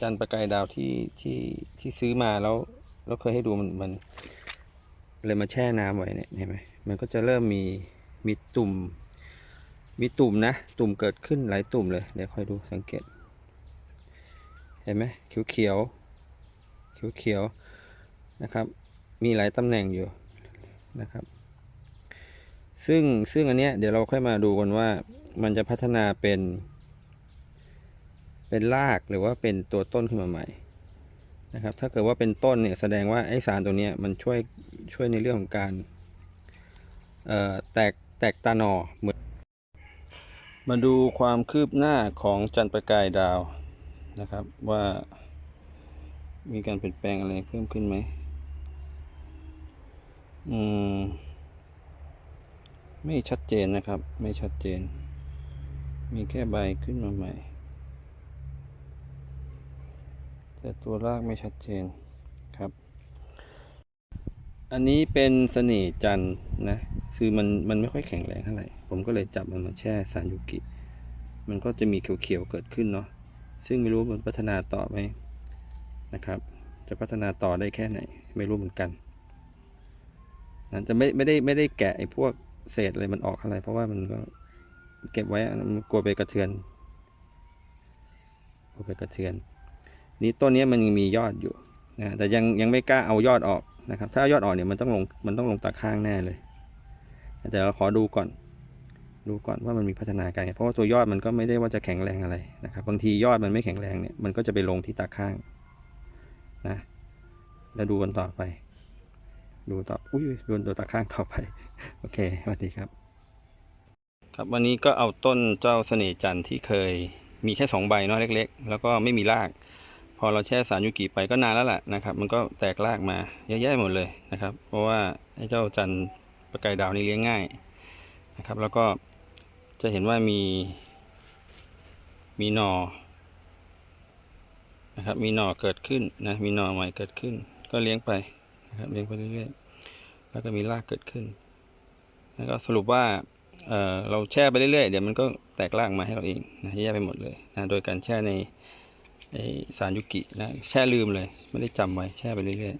จันประกายดาวที่ที่ที่ซื้อมาแล้วแล้วเคยให้ดูมันมันเลยมาแช่น้ำไว้เนี่ยเห็นไหมมันก็จะเริ่มมีมีตุ่ม มีตุ่มนะ ตุ่มเกิดขึ้นหลายตุ่มเลยเดี๋ยวคอยดูสังเกต เห็นไหมเขียวเขียวเขียวเขียวนะครับ มีหลายตำแหน่งอยู่นะครับ ซึ่งซึ่งอันเนี้ยเดี๋ยวเราค่อยมาดูกันว่ามันจะพัฒนาเป็น เป็นรากหรือว่าเป็นตัวต้นขึ้นมาใหม่นะครับ ถ้าเกิดว่าเป็นต้นเนี่ยแสดงว่าไอสารตัวนี้มันช่วยช่วยในเรื่องของการแตกแตกตาหนอเหมือนมาดูความคืบหน้าของจันทร์ประกายดาวนะครับว่ามีการเปลี่ยนแปลงอะไรเพิ่มขึ้นไหมอืมไม่ชัดเจนนะครับ ไม่ชัดเจน มีแค่ใบขึ้นมาใหม่ แต่ตัวรากไม่ชัดเจนครับ อันนี้เป็นเสน่ห์จันนะคือมันมันไม่ค่อยแข็งแรงเท่าไหร่ผมก็เลยจับมันมาแช่ซานยุกิ มันก็จะมีเขียวๆเกิดขึ้นเนาะซึ่งไม่รู้มันพัฒนาต่อไหมนะครับ จะพัฒนาต่อได้แค่ไหน ไม่รู้เหมือนกันนะจะไม่ไม่ได้ไม่ได้แกะไอ้พวกเศษอะไรมันออกอะไร เพราะว่ามันก็เก็บไว้มันกลัวไปกระเทือนกลัวไปกระเทือน นี่ต้นนี้มันยังมียอดอยู่นะแต่ยังยังไม่กล้าเอายอดออกนะครับ ถ้าเอายอดออกเนี่ยมันต้องลงมันต้องลงตาข้างแน่เลยแต่เราขอดูก่อน ดูก่อนว่ามันมีพัฒนาการเพราะว่าตัวยอดมันก็ไม่ได้ว่าจะแข็งแรงอะไรนะครับ บางทียอดมันไม่แข็งแรงเนี่ยมันก็จะไปลงที่ตาข้างนะแล้วดูกันต่อไป ดูต่ออุ้ยดูตัวตาข้างต่อไป โอเคสวัสดีครับ ครับวันนี้ก็เอาต้นเจ้าเสน่ห์จันทร์ที่เคยมีแค่สองใบเนาะเล็ก ๆ แล้วก็ไม่มีราก พอเราแช่สารยูกิไปก็นานแล้วแหละนะครับ มันก็แตกรากมาเยอะแยะหมดเลยนะครับ เพราะว่าไอ้เจ้าจันประกายดาวนี่เลี้ยงง่ายนะครับ แล้วก็จะเห็นว่ามี มีหนอนะครับมีหนอเกิดขึ้นนะมีหนอใหม่เกิดขึ้น ก็เลี้ยงไปนะครับเลี้ยงไปเรื่อยๆแล้วก็มีรากเกิดขึ้น แล้วก็สรุปว่าเเราแช่ไปเรื่อยๆเดี๋ยวมันก็แตกรากมาให้เราเองนะแยกไปหมดเลยนะโดยการแช่ใน ไอสารยุกินะแช่ลืมเลย ไม่ได้จำไว้แช่ไปเรื่อย